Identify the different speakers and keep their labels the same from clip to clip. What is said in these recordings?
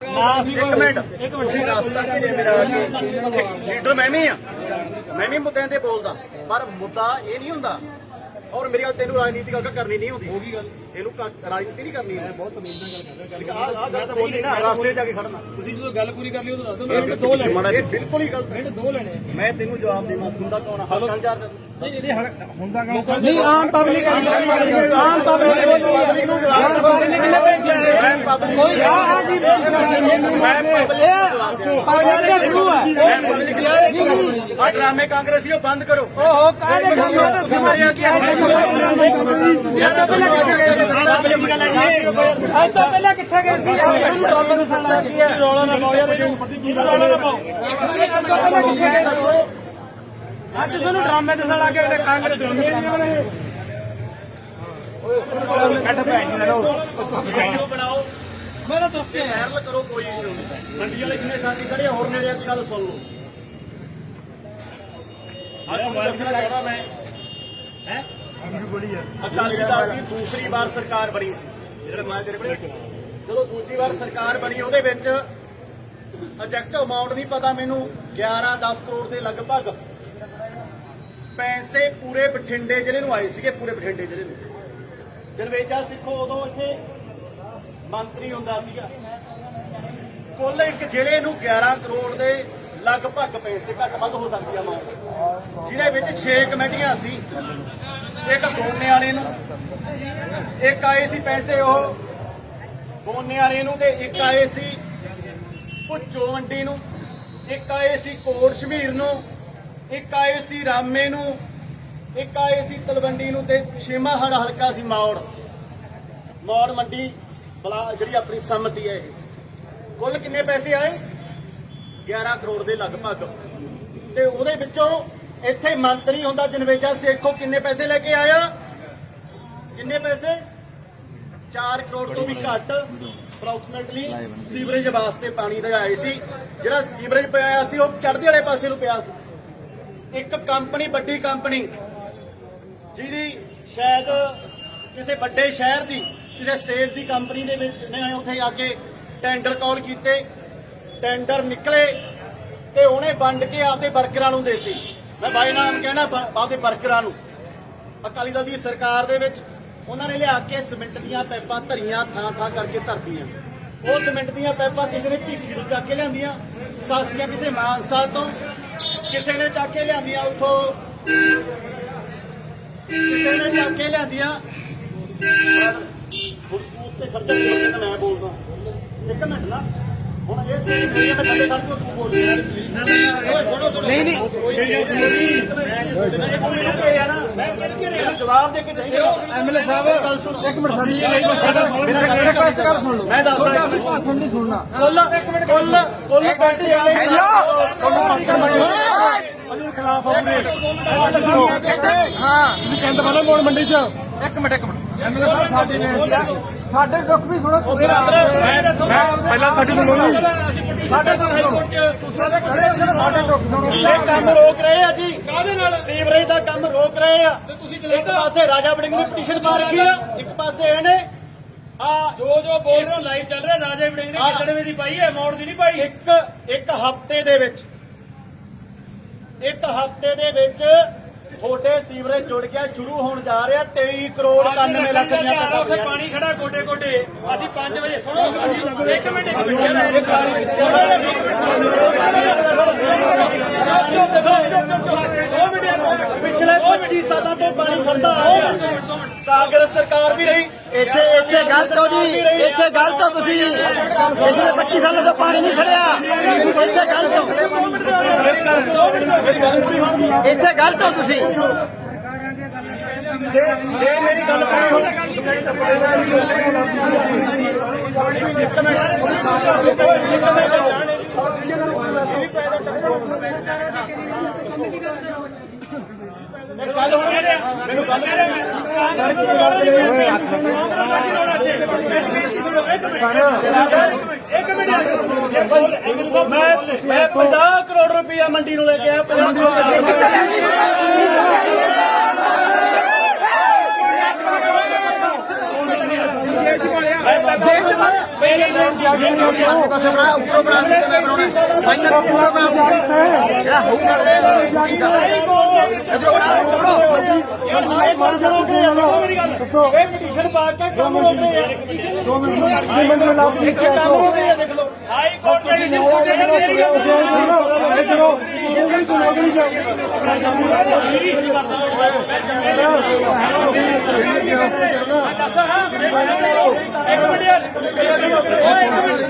Speaker 1: ਇੱਕ ਮਿੰਟ। ਇੱਕ ਮਿੰਟ ਤੁਸੀਂ ਰਸਤਾ ਕਿ ਮੇਰਾ ਅੱਗੇ ਲੀਡਰ ਮੈਂ ਵੀ ਆ। ਮੈਂ ਵੀ ਮੁੱਦਿਆਂ ਤੇ ਬੋਲਦਾ। ਪਰ ਮੁੱਦਾ ਇਹ ਨਹੀਂ ਹੁੰਦਾ। ਔਰ ਮੇਰੀ ਗੱਲ ਤੈਨੂੰ ਰਾਜਨੀਤੀ ਗੱਲ ਕਰਨੀ ਨਹੀਂ ਹੁੰਦੀ। ਹੋਗੀ ਗੱਲ। ਇਹਨੂੰ ਕ- ਰਾਜਨੀਤੀ ਨਹੀਂ ਕਰਨੀ ਮੈਂ ਬਹੁਤ ਤਮੀਜ਼ ਨਾਲ ਗੱਲ ਕਰ ਰਿਹਾ। ਆ ਗੱਲ ਸਹੀ ਨਹੀਂ ਨਾ। ਰਸਤੇ ਜਾ ਕੇ ਖੜਨਾ।
Speaker 2: ਤੁਸੀਂ ਜਦੋਂ ਗੱਲ ਪੂਰੀ ਕਰ ਲਈ ਉਦੋਂ ਦੱਸ ਦਿਓ ਮੇਰੇ ਦੋ ਲੈਣੇ
Speaker 1: ਇਹ ਬਿਲਕੁਲ ਹੀ ਗਲਤ ਹੈ।
Speaker 2: ਮੇਰੇ ਦੋ ਲੈਣੇ
Speaker 1: ਮੈਂ ਤੈਨੂੰ ਜਵਾਬ ਦੇਵਾਂ। ਹੁੰਦਾ ਕੌਣ ਆ? ਹਲਕਾਂ ਚਾਰ
Speaker 3: ਨਹੀਂ ਆਮ ਪਬਲਿਕ ਆਮ ਪਬਲਿਕ
Speaker 1: ਨੂੰ ਜਵਾਬ ਮੈਂ ਪਬਲਿਕ ਕੋਈ ਆ ਮੈਂ ਪਬਲਿਕ
Speaker 3: ਦੇ ਥਰੂ ਹੈ
Speaker 1: ਆ ਡਰਾਮੇ ਕਾਂਗਰਸੀ ਬੰਦ ਕਰੋ
Speaker 3: ਓਹੋ ਕਾਹਦੇ ਕੰਮ ਹੈ ਤਾਂ
Speaker 1: ਸਿਮਰਿਆ ਕੀ
Speaker 3: ਅੱਜ ਤੋਂ ਪਹਿਲਾਂ ਕਿੱਥੇ ਗਏ ਸੀ ਤੁਹਾਨੂੰ ਡਰਾਮੇ ਨੂੰ ਸਾਲਾ ਕੀ ਹੈ
Speaker 2: ਰੌਲਾ ਨਾ ਪਾਓ ਯਾਰ ਇਹਨੂੰ ਨਾ ਪਾਓ
Speaker 3: ਅੱਜ ਤੋਂ ਪਹਿਲਾਂ ਕਿੱਥੇ ਗਏ ਦੱਸੋ ਅੱਜ ਤੁਹਾਨੂੰ ਡਰਾਮੇ ਦੇ ਸਾਲਾ ਕੇ ਕਾਂਗਰਸ ਡਰਾਮੇ ਵਾਲੇ
Speaker 1: ਵੀਡੀਓ ਬਣਾਓ
Speaker 3: ਮੇਰਾ ਦੋਸਤ ਹੈ।
Speaker 1: ਵਾਇਰਲ ਕਰੋ ਕੋਈ ਇਸ਼ੂ ਨਹੀਂ ਮੰਡੀ ਵਾਲੇ ਕਿੰਨੇ ਸਾਥੀ ਖੜੇ ਆ, ਹੋਰ ਮੇਰੇ ਅੱਗੇ ਗੱਲ ਸੁਣ ਲਓ। ਅੱਜ ਦੱਸਣਾ ਚਾਹਣਾ ਮੈਂ। ਹੈ? ਅਕਾਲੀ ਦਲ ਦੀ ਦੂਸਰੀ ਵਾਰ ਸਰਕਾਰ ਬਣੀ ਸੀ। ਜਿਹੜੇ ਮੈਂ ਤੇਰੇ ਕੋਲ ਜਦੋਂ ਦੂਜੀ ਵਾਰ ਸਰਕਾਰ ਬਣੀ ਉਹਦੇ ਵਿੱਚ ਐਜੈਕਟ ਅਮਾਉਂਟ ਨਹੀਂ ਪਤਾ ਮੈਨੂੰ 11 10 ਕਰੋੜ ਦੇ ਲਗਭਗ ਪੈਸੇ ਪੂਰੇ ਬਠਿੰਡੇ ਜ਼ਿਲ੍ਹੇ ਨੂੰ ਆਏ ਸੀਗੇ ਪੂਰੇ ਬਠਿੰਡੇ ਜ਼ਿਲ੍ਹੇ ਨੂੰ। ਜਨਵੇਜਾ ਸਿੱਖੋ ਉਦੋਂ ਇੱਥੇ ਮੰਤਰੀ ਹੁੰਦਾ ਸੀਗਾ। ਕੁੱਲ ਇੱਕ ਜ਼ਿਲ੍ਹੇ ਨੂੰ 11 ਕਰੋੜ ਦੇ ਲਗਭਗ ਪੈਸੇ ਘੱਟ ਵੱਧ ਹੋ ਸਕਦੀ ਆ ਮਾਂ। ਜਿਹਦੇ ਵਿੱਚ 6 ਕਮੇਟੀਆਂ ਸੀ। ਇੱਕ ਗੋਨੇ ਵਾਲੇ ਨੂੰ। ਇੱਕ ਆਏ ਸੀ ਪੈਸੇ ਉਹ ਗੋਨੇ ਵਾਲੇ ਨੂੰ ਤੇ ਇੱਕ ਆਏ ਸੀ ਭੁੱਚੋ ਮੰਡੀ ਨੂੰ। ਇੱਕ ਆਏ ਸੀ ਕੋਰ ਸ਼ਮੀਰ ਨੂੰ। ਇੱਕ ਆਏ ਸੀ ਰਾਮੇ ਨੂੰ। ਇੱਕ ਆਏ ਸੀ ਤਲਵੰਡੀ ਨੂੰ ਤੇ ਛੇਮਾ ਹੜ ਹਲਕਾ ਸੀ ਮੌੜ ਮੌੜ ਮੰਡੀ ਬਲਾ ਜਿਹੜੀ ਆਪਣੀ ਸੰਮਤੀ ਹੈ ਇਹ। ਕੁੱਲ ਕਿੰਨੇ ਪੈਸੇ ਆਏ? 11 ਕਰੋੜ ਦੇ ਲਗਭਗ। ਤੇ ਉਹਦੇ ਵਿੱਚੋਂ ਇੱਥੇ ਮੰਤਰੀ ਹੁੰਦਾ ਜਨਵੇਜਾ ਸੇਖੋ ਕਿੰਨੇ ਪੈਸੇ ਲੈ ਕੇ ਆਇਆ? ਕਿੰਨੇ ਪੈਸੇ? 4 ਕਰੋੜ ਤੋਂ ਵੀ ਘੱਟ। ਅਪਰੋਕਸੀਮੇਟਲੀ ਸੀਵਰੇਜ ਵਾਸਤੇ ਪਾਣੀ ਦਾ ਆਏ ਸੀ। ਜਿਹੜਾ ਸੀਵਰੇਜ ਪਿਆ ਸੀ ਉਹ ਚੜ੍ਹਦੇ ਵਾਲੇ ਪਾਸੇ ਨੂੰ ਪਿਆ ਸੀ। ਇੱਕ ਕੰਪਨੀ ਵੱਡੀ ਕੰਪਨੀ। ਜਿਹਦੀ ਸ਼ਾਇਦ ਕਿਸੇ ਵੱਡੇ ਸ਼ਹਿਰ ਦੀ ਕਿਸੇ ਸਟੇਟ ਦੀ ਕੰਪਨੀ ਦੇ ਵਿੱਚ ਨੇ, ਉੱਥੇ ਆ ਕੇ ਟੈਂਡਰ ਕਾਲ ਕੀਤੇ ਟੈਂਡਰ ਨਿਕਲੇ ਤੇ ਉਹਨੇ ਵੰਡ ਕੇ ਆਪਦੇ ਵਰਕਰਾਂ ਨੂੰ ਦੇਤੀ। ਮੈਂ ਬਾਈ ਨਾਮ ਕਹਿਣਾ ਆਪਦੇ ਵਰਕਰਾਂ ਨੂੰ। ਅਕਾਲੀ ਦਲ ਦੀ ਸਰਕਾਰ ਦੇ ਵਿੱਚ ਉਹਨਾਂ ਨੇ ਲਿਆ ਕੇ ਸਿਮੈਂਟ ਦੀਆਂ ਪਾਈਪਾਂ ਧਰੀਆਂ, ਥਾਂ ਥਾਂ ਕਰਕੇ ਧਰਤੀਆਂ। ਉਹ ਸਿਮੈਂਟ ਦੀਆਂ ਪੈਪਾਂ ਕਿਸੇ ਨੇ ਭੀਖੀ ਤੋਂ ਚੱਕ ਕੇ ਲਿਆਂਦੀਆਂ, ਸਸਤੀਆਂ ਕਿਸੇ ਮਾਨਸਾ ਤੋਂ, ਕਿਸੇ ਨੇ ਚੱਕ ਕੇ ਲਿਆਂਦੀਆਂ ਉੱਥੋਂ। ਕਿਸੇ ਨੇ ਚੱਕ ਕੇ ਲਿਆਂਦੀਆਂ। ਤੂੰ ਮੈਂ ਬੋਲਦਾ। ਇੱਕ ਮਿੰਟ ਨਾ। ਹੁਣ ਇਹ ਸਹੀ ਨਹੀਂ ਹੈ ਮੈਂ ਥੱਲੇ ਖੜ ਕੇ ਤੂੰ ਬੋਲ ਰਿਹਾ ਨਹੀਂ ਨਹੀਂ। ਜਵਾਬ ਦੇ ਕੇ
Speaker 3: ਐਮਐਲਏ ਸਾਹਿਬ
Speaker 1: ਗੱਲ ਸੁਣੋ।
Speaker 3: ਇੱਕ ਮਿੰਟ ਸਾਡੀ
Speaker 1: ਰਿਕਵੈਸਟ
Speaker 3: ਗੱਲ ਸੁਣ। ਲਓ
Speaker 1: ਮੈਂ ਦੱਸਦਾ
Speaker 3: ਭਾਸ਼ਣ ਨਹੀਂ ਸੁਣਨਾ।
Speaker 1: ਕੁੱਲ ਕੁੱਲ ਕੁੱਲ ਪੈਸੇ ਆਏ
Speaker 3: ਹਾਂ। ਤੁਸੀਂ ਕਹਿੰਦੇ ਵਾਲਾ ਮੋੜ ਮੰਡੀ ਚ? ਇੱਕ ਮਿੰਟ ਇੱਕ ਮਿੰਟ। ਐਮਐਲਏ ਸਾਹਿਬ ਸਾਡੀ ਬੇਨਤੀ ਆ। ਸਾਡੇ ਦੁੱਖ ਵੀ ਸੁਣੋ ਤੁਸੀਂ ਪਹਿਲਾਂ ਸਾਡੀ ਸੁਣੋ। ਸਾਡੇ ਦੁੱਖ ਸੁਣੋ। ਸਾਡੇ ਖੜੇ ਹੋ ਸਾਡੇ ਦੁੱਖ ਸੁਣੋ।
Speaker 1: ਇਹ ਕੰਮ ਰੋਕ ਰਹੇ ਆ ਜੀ।
Speaker 2: ਕਾਹਦੇ ਨਾਲ?
Speaker 1: ਸੀਵਰੇਜ ਦਾ ਕੰਮ ਰੋਕ ਰਹੇ ਆ।
Speaker 2: ਤੁਸੀਂ
Speaker 1: ਇੱਕ ਪਾਸੇ ਰਾਜਾ ਵੜਿੰਗ ਨੇ ਪਟੀਸ਼ਨ ਪਾ ਰੱਖੀ ਆ ਇੱਕ ਪਾਸੇ ਇਹਨੇ ਆ
Speaker 2: ਜੋ ਜੋ ਬੋਲ ਰਹੇ ਹੋ ਲਾਈਵ ਚੱਲ ਰਿਹਾ ਰਾਜੇ ਵੜਿੰਗ ਨੇ ਕਿਤਨੇ ਦੀ ਪਾਈ ਹੈ ਮੌੜ ਦੀ ਨਹੀਂ ਪਾਈ।
Speaker 1: ਇੱਕ ਇੱਕ ਹਫ਼ਤੇ ਦੇ ਵਿੱਚ ਇੱਕ ਹਫ਼ਤੇ ਦੇ ਵਿੱਚ ਤੁਹਾਡੇ ਸੀਵਰੇਜ ਜੁੜ ਗਿਆ ਸ਼ੁਰੂ ਹੋਣ ਜਾ ਰਿਹਾ 23 ਕਰੋੜ 91 ਲੱਖ ਦੀਆਂ
Speaker 2: ਉੱਥੇ ਪਾਣੀ ਖੜਾ ਗੋਡੇ ਗੋਡੇ ਅਸੀਂ 5 ਵਜੇ ਸੁਣੋ ਅਸੀਂ ਇੱਕ ਮਿੰਟ ਇੱਕ ਮਿੰਟ।
Speaker 1: ਪਿਛਲੇ 25 ਸਾਲਾਂ ਤੋਂ ਪਾਣੀ ਖੜਦਾ ਆ ਰਿਹਾ ਕਾਂਗਰਸ ਸਰਕਾਰ ਵੀ ਰਹੀ
Speaker 3: ਇੱਥੇ ਇੱਥੇ ਗਲਤ ਹੋ ਜੀ ਇੱਥੇ ਗਲਤ ਹੋ ਤੁਸੀਂ ਪਿਛਲੇ 25 ਸਾਲਾਂ ਤੋਂ ਪਾਣੀ ਨਹੀਂ ਖੜਿਆ ਇੱਥੇ ਗਲਤ ਹੋ
Speaker 1: ਮੇਰੀ ਗੱਲ ਸੁਣੋ ਮੇਰੀ ਗੱਲ ਪੂਰੀ
Speaker 3: ਇੱਥੇ ਗਲਤ ਹੋ ਤੁਸੀਂ
Speaker 1: ਜੇ ਜੇ ਮੇਰੀ ਗੱਲ ਪੂਰੀ ਹੋ ਗੱਲ ਹੁਣ ਮੈਨੂੰ ਗੱਲ
Speaker 2: ਇੱਕ ਮਿੰਟ ਯਾਰ। ਇਹ ਬੋਲ ਐਮਐਲ ਸਾਹਿਬ
Speaker 1: ਮੈਂ ਮੈਂ 50 ਕਰੋੜ ਰੁਪਇਆ ਮੰਡੀ ਨੂੰ ਲੈ ਕੇ ਆਇਆ 50 ਕਰੋੜ ਮੈਂ
Speaker 2: ਪਹਿਲੇ ਦਿਨ ਜਾ ਕੇ
Speaker 1: ਪਾਸੇ ਬਣਾ ਉੱਪਰ ਬਣਾ ਕੇ ਕਿਵੇਂ ਬਣਾਉਣਾ ਫਾਈਨਲ ਉੱਪਰ ਬਣਾ ਜਿਹੜਾ ਹੋਊਗਾ ਇਹ ਕੇ ਰੋਕਦੇ ਆ
Speaker 3: ਦੋ ਮਿੰਟ ਦੋ ਮਿੰਟ ਮੈਂ ਲਾਭ ਲਿਖ ਕੇ
Speaker 1: ਕੰਮ ਰੋਕਦੇ ਆ ਦੇਖ ਲਓ
Speaker 2: ਹਾਈ ਕੋਰਟ ਦੇ ਦੱਸ ਹਾਂ ਇੱਕ ਮਿੰਟ ਯਾਰ ਓਏ ਇੱਕ ਮਿੰਟ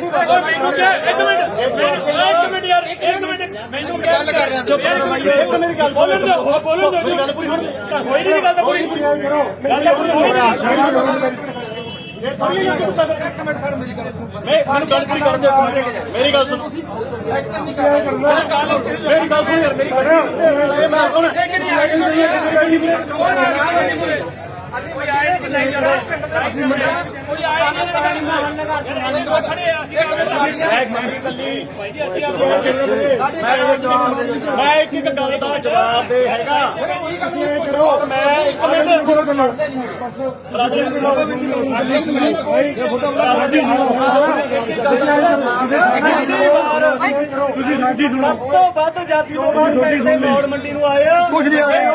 Speaker 2: ਇੱਕ ਮਿੰਟ ਇੱਕ ਮਿੰਟ ਯਾਰ ਇੱਕ ਮਿੰਟ ਮੈਨੂੰ ਗੱਲ ਕਰ ਰਿਹਾ ਚੁੱਪ ਇੱਕ ਮੇਰੀ ਗੱਲ ਬੋਲਣ ਦਿਓ ਬੋਲਣ ਦਿਓ ਗੱਲ ਪੂਰੀ ਹੋਣੀ ਹੋਈ ਨਹੀਂ ਗੱਲ ਤਾਂ ਪੂਰੀ ਗੱਲ ਤਾਂ ਪੂਰੀ ਹੋਈ
Speaker 1: ਇੱਕ ਮਿੰਟ ਖੜ ਮੇਰੀ ਗੱਲ ਮੈਂ ਮੈਨੂੰ ਗੱਲ ਪੂਰੀ ਕਰਨ ਦੇ ਮੇਰੀ ਗੱਲ ਸੁਣ। ਮੇਰੀ ਗੱਲ ਸੁਣ। ਯਾਰ ਮੇਰੀ ਗੱਲ ਇਹ ਮੈਂ ਕੌਣ
Speaker 2: ਨਹੀਂ ਕੋਈ ਨਹੀਂ ਅਸੀਂ
Speaker 1: ਮੈਂ ਇੱਕ ਇੱਕ ਗੱਲ ਦਾ ਜਵਾਬ ਦੇ ਹੈਗਾ ਮੈਂ ਇੱਕ ਮਿੰਟ
Speaker 3: ਤੁਸੀਂ ਸਾਡੀ ਸੁਣੋ
Speaker 1: ਸਭ ਤੋਂ ਵੱਧ ਜਾਤੀ ਤੋਂ ਬਾਅਦ ਪੈਸੇ ਮੌੜ ਮੰਡੀ ਨੂੰ ਆਏ ਆ
Speaker 3: ਕੁਝ ਨਹੀਂ ਆਇਆ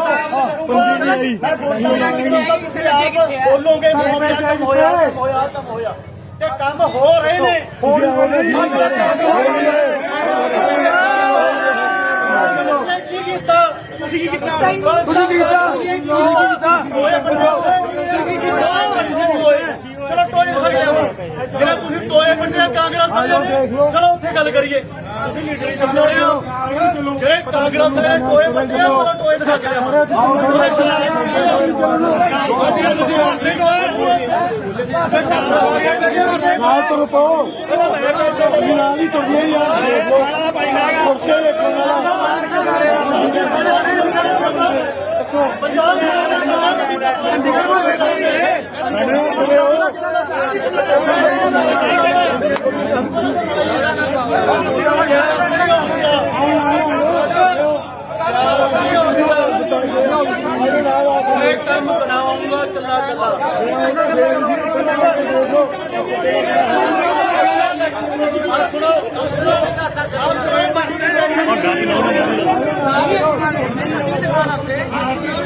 Speaker 3: ਪੰਜੀ ਨਹੀਂ ਆਈ
Speaker 1: ਮੈਂ ਬੋਲਦਾ ਕਿ ਤੁਸੀਂ ਆਪ ਬੋਲੋਗੇ ਹੋਇਆ ਕੰਮ ਹੋਇਆ ਕੰਮ ਹੋਇਆ ਕੰਮ ਹੋਇਆ। ਤੇ ਕੰਮ ਹੋ ਰਹੇ ਨੇ।
Speaker 3: ਹੁਣ
Speaker 1: ਤੁਸੀਂ ਕੀ ਕੀਤਾ? ਤੁਸੀਂ ਕੀ ਕੀਤਾ?
Speaker 3: ਤੁਸੀਂ ਕੀ ਕੀਤਾ? ਤੁਸੀਂ ਕੀ ਕੀਤਾ?
Speaker 1: ਹੋਏ ਪੰਜਾਬ ਤੁਸੀਂ ਕੀ ਕੀਤਾ? ਚਲੋ ਟੋਏ ਹੋ ਜਿਹੜਾ ਤੁਸੀਂ ਟੋਏ ਬੰਦੇ ਕਾਂਗਰਸ ਨੇ। ਚਲੋ ਉੱਥੇ ਗੱਲ ਕਰੀਏ ਤੁਸੀਂ ਲੀਡਰੀ ਦਿਖਾਉਣੇ ਹੋ ਜਿਹੜੇ ਕਾਂਗਰਸ ਵਾਲੇ ਟੋਏ ਬੰਦੇ ਆ ਚਲੋ ਟੋਏ ਦਿਖਾ ਕੇ ਲਿਆਓ ਵਧੀਆ ਤੁਸੀਂ ਹੱਥੀ ਟੋਏ
Speaker 3: ਨਾਲ ਤੁਰ ਪਾਓ ਨਾਲ ਹੀ ਤੁਰਨੇ ਯਾਰ ਦੇਖੋ ਕੁਰਤੇ ਵੇਖਣ ਵਾਲਾ
Speaker 1: ਪੰਜਾਬ
Speaker 3: ਮੈਨੂੰ ਤੁਰੇ ਹੋ
Speaker 1: ਮੈਂ ਕੰਮ ਬਣਾਉਂਗਾ ਚੱਲਾ ਚੱਲਾ ਆ ਸੁਣੋ। ਆ ਸੁਣੋ ਆ ਸੁਣੋ।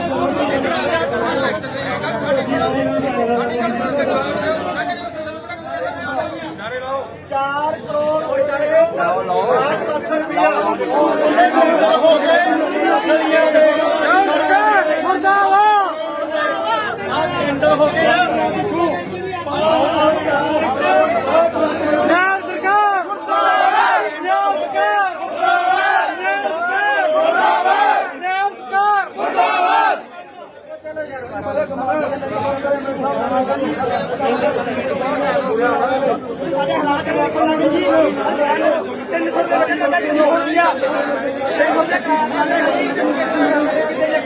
Speaker 1: Yeah.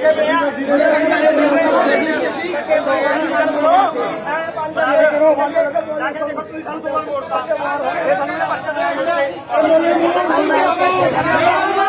Speaker 1: ਰੁਪਇਆ ਹੋ ਗਏ ਮੁਰਦਾਬਾਦ ਆ ਟੈਂਡਰ ਹੋ ਗਿਆ
Speaker 3: ਨਾਮ ਸਰਕਾਰ ਮੁਰਦਾਬਾਦ ਨਾਮ ਸਰਕਾਰ ਮੁਰਦਾਬਾਦ ਨਾਮ ਸਰਕਾਰ ਮੁਰਦਾਬਾਦ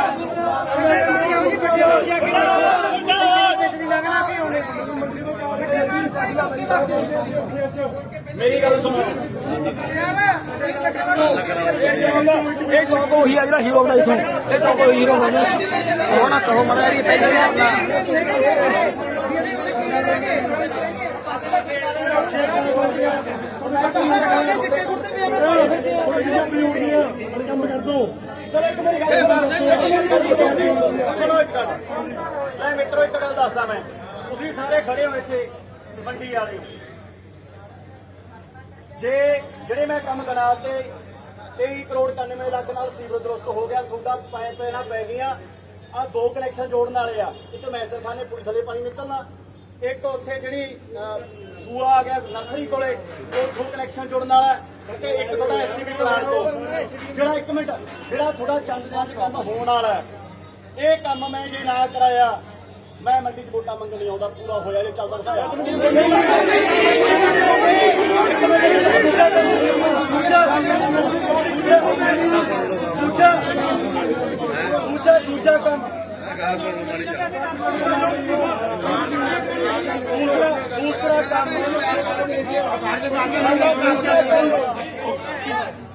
Speaker 1: ਮੇਰੀ ਗੱਲ ਸੁਣੋ।
Speaker 3: ਇਹ ਚੌਕ ਉਹੀ ਆ ਜਿਹੜਾ ਹੀਰੋ ਦਾ ਇਥੋਂ ਇਹ ਚੌਕ ਉਹੀ ਹੀਰੋ ਦਾ ਉਹ ਨਾ ਕਹੋ ਮਰਾ ਇਹ ਪਹਿਲਾਂ ਹੀ ਆਪਣਾ। ਕੰਮ ਕਰ ਦੋ
Speaker 1: ਚਲੋ ਇੱਕ ਮੇਰੀ ਗੱਲ ਸੁਣੋ ਇੱਕ ਗੱਲ। ਮੈਂ ਮਿੱਤਰੋ ਇੱਕ ਗੱਲ ਦੱਸਦਾ ਮੈਂ। ਤੁਸੀਂ ਸਾਰੇ ਖੜੇ ਹੋ ਇੱਥੇ। ਮੰਡੀ ਵਾਲੇ। ਹੋ। ਜੇ ਜਿਹੜੇ ਮੈਂ ਕੰਮ ਕਰਾ ਤੇ 23 ਕਰੋੜ 91 ਲੱਖ ਨਾਲ ਸੀਵਰ ਦਰਸਤ ਹੋ ਗਿਆ, ਤੁਹਾਡਾ ਪਾਇਪ ਪੈਣਾ ਪੈ ਗਈਆਂ। ਆ ਦੋ ਕਨੈਕਸ਼ਨ ਜੋੜਨ ਵਾਲੇ ਆ। ਇੱਕ ਮੈਸਰਖਾਨੇ ਪੁਲੀ ਥਲੇ ਪਾਣੀ ਨਿਕਲਣਾ। ਇੱਕ ਉੱਥੇ ਜਿਹੜੀ ਸੂਆ ਆ ਗਿਆ ਨਰਸਰੀ ਕੋਲੇ, ਉਹ ਦੋ ਕਨੈਕਸ਼ਨ ਜੋੜਨ ਵਾਲਾ। ਹੈ। ਇੱਕ ਤੁਹਾਡਾ ਐਸਟੀਵੀ ਪਲਾਂਟ ਤੋਂ। ਜਿਹੜਾ ਇੱਕ ਮਿੰਟ, ਜਿਹੜਾ ਤੁਹਾਡਾ ਚੰਦ ਚ ਕੰਮ ਹੋਣ ਵਾਲਾ ਇਹ ਕੰਮ ਮੈਂ ਜੇ ਨਾ ਕਰਾਇਆ ਮੈਂ ਮੰਡੀ 'ਚ ਵੋਟਾਂ ਮੰਗਣ ਨਹੀਂ ਆਉਂਦਾ, ਪੂਰਾ ਹੋਇਆ ਜੇ ਚੱਲਦਾ ਦਿਖਾਇਆ ਦੂਜਾ ਦੂਜਾ ਦੂਜਾ ਕੰਮ ਦੂਸਰਾ ਦੂਸਰਾ ਕੰਮ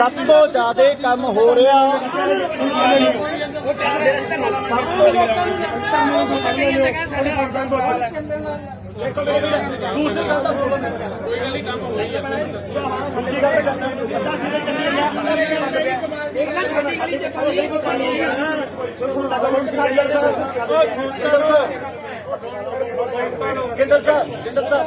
Speaker 1: ਸਭ ਤੋਂ ਜ਼ਿਆਦਾ ਕੰਮ ਹੋ ਰਿਹਾ। ਸਭ ਤੋਂ ਦੂਸਰੀ ਗੱਲ ਤਾਂ ਸੁਣੋ ਕੋਈ ਗੱਲ ਨਹੀਂ ਕੰਮ ਹੋ ਰਹੀ ਹੈ ਦੂਜੀ ਗੱਲ ਕਰਨਾ ਕਿੰਦਰ ਸਾਹਿਬ ਕਿੰਦਰ ਸਾਹਿਬ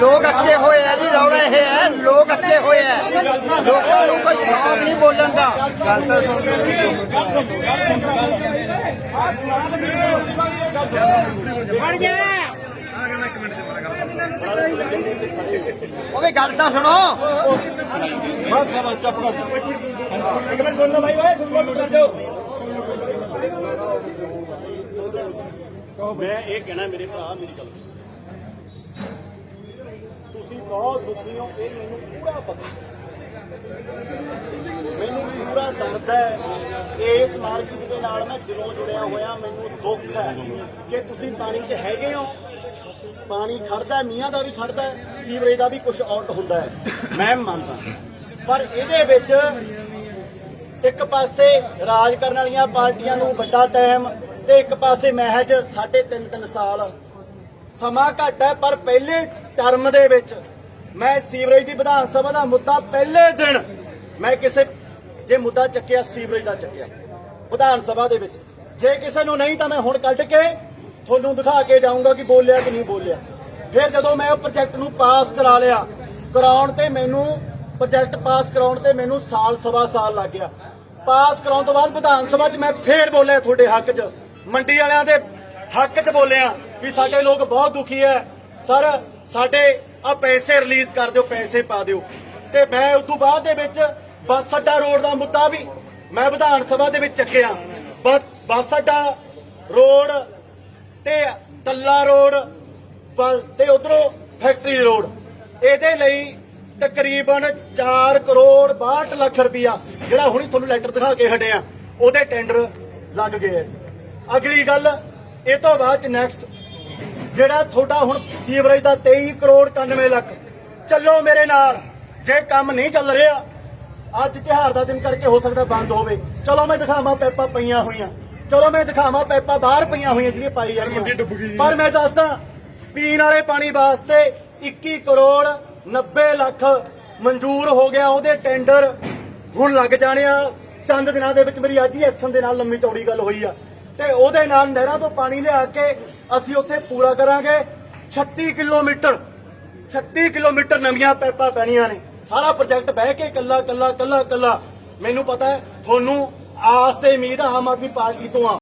Speaker 4: ਲੋਕ ਅੱਕੇ ਹੋਏ ਆ ਜੀ, ਰੌਲਾ ਇਹ ਹੈ, ਲੋਕ ਅੱਕੇ ਹੋਏ ਆ। ਲੋਕਾਂ ਨੂੰ ਕੋਈ ਸ਼ੌਕ ਨਹੀਂ ਬੋਲਣ ਦਾ। ਉਹ ਵੀ ਗੱਲ ਤਾਂ ਸੁਣੋ।
Speaker 1: ਬਸ ਬਸ, ਚੁੱਪ ਕਰ। ਇੱਕ ਮਿੰਟ ਸੁਣ ਲਓ ਭਾਈ ਓਏ, ਸੁਣ ਲਓ ਕਰ ਮੈਂ ਇਹ ਕਹਿਣਾ ਮੇਰੇ ਭਰਾ ਮੇਰੀ ਗੱਲ ਤੁਸੀਂ ਬਹੁਤ ਦੁਖੀ ਹੋ ਇਹ ਮੈਨੂੰ ਪੂਰਾ ਪਤਾ। ਮੈਨੂੰ ਪੂਰਾ ਦਰਦ ਹੈ। ਇਸ ਮਾਰਕੀਟ ਦੇ ਨਾਲ ਮੈਂ ਦਿਲੋਂ ਜੁੜਿਆ ਹੋਇਆ ਮੈਨੂੰ ਦੁੱਖ ਹੈ ਕਿ ਤੁਸੀਂ ਪਾਣੀ 'ਚ ਹੈਗੇ ਹੋ। ਪਾਣੀ ਖੜਦਾ ਹੈ, ਮੀਆਂ ਦਾ ਵੀ ਖੜਦਾ ਸੀਵਰੇਜ ਦਾ ਵੀ ਕੁਝ ਆਊਟ ਹੁੰਦਾ ਹੈ। ਮੈਂ ਮੰਨਦਾ। ਪਰ ਇਹਦੇ ਵਿੱਚ ਇੱਕ ਪਾਸੇ ਰਾਜ ਕਰਨ ਵਾਲੀਆਂ ਪਾਰਟੀਆਂ ਨੂੰ ਵੱਡਾ ਟਾਈਮ ਤੇ ਇੱਕ ਪਾਸੇ ਮਹਿਜ ਸਾਢੇ ਤਿੰਨ ਤਿੰਨ ਸਾਲ। ਸਮਾਂ ਘੱਟ ਹੈ, ਪਰ ਪਹਿਲੇ ਟਰਮ ਦੇ ਵਿੱਚ ਮੈਂ ਸੀਵਰੇਜ ਦੀ ਵਿਧਾਨ ਸਭਾ ਦਾ ਮੁੱਦਾ ਪਹਿਲੇ ਦਿਨ ਮੈਂ ਕਿਸੇ, ਜੇ ਮੁੱਦਾ ਚੱਕਿਆ, ਸੀਵਰੇਜ ਦਾ ਚੱਕਿਆ। ਵਿਧਾਨ ਸਭਾ ਦੇ ਵਿੱਚ। ਜੇ ਕਿਸੇ ਨੂੰ ਨਹੀਂ ਤਾਂ ਮੈਂ ਹੁਣ ਕੱਢ ਕੇ ਤੁਹਾਨੂੰ ਦਿਖਾ ਕੇ ਜਾਊਂਗਾ ਕਿ ਬੋਲਿਆ ਕਿ ਨਹੀਂ ਬੋਲਿਆ। ਫਿਰ ਜਦੋਂ ਮੈਂ ਉਹ ਪ੍ਰੋਜੈਕਟ ਨੂੰ ਪਾਸ ਕਰਾ ਲਿਆ, ਕਰਾਉਣ ਤੇ ਮੈਨੂੰ ਪ੍ਰੋਜੈਕਟ ਪਾਸ ਕਰਾਉਣ ਤੇ ਮੈਨੂੰ ਸਾਲ ਸਵਾ ਸਾਲ ਲੱਗ ਗਿਆ। ਪਾਸ ਕਰਾਉਣ ਤੋਂ ਬਾਅਦ ਵਿਧਾਨ ਸਭਾ 'ਚ ਮੈਂ ਫੇਰ ਬੋਲਿਆ ਤੁਹਾਡੇ ਹੱਕ 'ਚ। ਮੰਡੀ ਵਾਲਿਆਂ ਦੇ ਹੱਕ 'ਚ ਬੋਲਿਆ ਵੀ ਸਾਡੇ ਲੋਕ ਬਹੁਤ ਦੁਖੀ ਹੈ ਸਰ, ਸਾਡੇ ਆ ਪੈਸੇ ਰਿਲੀਜ਼ ਕਰ ਦਿਓ, ਪੈਸੇ ਪਾ ਦਿਓ। ਤੇ ਮੈਂ ਉਸ ਤੋਂ ਬਾਅਦ ਦੇ ਵਿੱਚ ਬੱਸ ਅੱਡਾ ਰੋਡ ਦਾ ਮੁੱਦਾ ਵੀ ਮੈਂ ਵਿਧਾਨ ਸਭਾ ਦੇ ਵਿੱਚ ਚੱਕਿਆ। ਬੱਸ ਅੱਡਾ ਰੋਡ ਤੇ ਟੱਲਾ ਰੋਡ ਤੇ ਉਧਰੋਂ ਫੈਕਟਰੀ ਰੋਡ। ਇਹਦੇ ਲਈ ਤਕਰੀਬਨ 4 ਕਰੋੜ 62 ਲੱਖ ਰੁਪਇਆ, ਜਿਹੜਾ ਹੁਣੀ ਤੁਹਾਨੂੰ ਲੈਟਰ ਦਿਖਾ ਕੇ ਹਟਿਆ, ਉਹਦੇ ਟੈਂਡਰ ਲੱਗ ਗਏ ਆ ਅਗਲੀ ਗੱਲ ਇਹ ਤੋਂ ਬਾਅਦ ਚ ਨੈਕਸਟ ਜਿਹੜਾ ਤੁਹਾਡਾ ਹੁਣ ਸੀਵਰੇਜ ਦਾ 23 ਕਰੋੜ 91 ਲੱਖ। ਚੱਲੋ ਮੇਰੇ ਨਾਲ ਜੇ ਕੰਮ ਨਹੀਂ ਚੱਲ ਰਿਹਾ ਅੱਜ ਤਿਉਹਾਰ ਦਾ ਦਿਨ ਕਰਕੇ ਹੋ ਸਕਦਾ ਬੰਦ ਹੋਵੇ। ਚਲੋ ਮੈਂ ਦਿਖਾਵਾਂ ਪੈਪਾਂ ਪਈਆਂ ਹੋਈਆਂ। ਚਲੋ ਮੈਂ ਦਿਖਾਵਾਂ ਪੈਪਾਂ ਬਾਹਰ ਪਈਆਂ ਹੋਈਆਂ ਜਿਹੜੀਆਂ ਪਾਈ ਜਾਂਦੀਆਂ ਪਰ ਮੈਂ ਦੱਸਦਾ ਪੀਣ ਵਾਲੇ ਪਾਣੀ ਵਾਸਤੇ 21 ਕਰੋੜ 90 ਲੱਖ ਮਨਜ਼ੂਰ ਹੋ ਗਿਆ ਉਹਦੇ ਟੈਂਡਰ। ਹੁਣ ਲੱਗ ਜਾਣੇ ਆ ਚੰਦ ਦਿਨਾਂ ਦੇ ਵਿੱਚ ਮੇਰੀ ਅੱਜ ਹੀ ਐਕਸ਼ਨ ਦੇ ਨਾਲ ਲੰਮੀ ਚੌੜੀ ਗੱਲ ਹੋਈ ਆ। ਤੇ ਉਹਦੇ ਨਾਲ ਨਹਿਰਾਂ ਤੋਂ ਪਾਣੀ ਲਿਆ ਕੇ ਅਸੀਂ ਉੱਥੇ ਪੂਰਾ ਕਰਾਂਗੇ। 36 ਕਿਲੋਮੀਟਰ 36 ਕਿਲੋਮੀਟਰ ਨਵੀਆਂ ਪੈਪਾਂ ਪੈਣੀਆਂ ਨੇ। ਸਾਰਾ ਪ੍ਰੋਜੈਕਟ ਬਹਿ ਕੇ ਕੱਲਾ ਕੱਲਾ ਕੱਲਾ ਕੱਲਾ। ਮੈਨੂੰ ਪਤਾ ਹੈ, ਤੁਹਾਨੂੰ ਆਸ ਤੇ ਉਮੀਦ ਆਮ ਆਦਮੀ ਪਾਰਟੀ ਤੋਂ ਆ।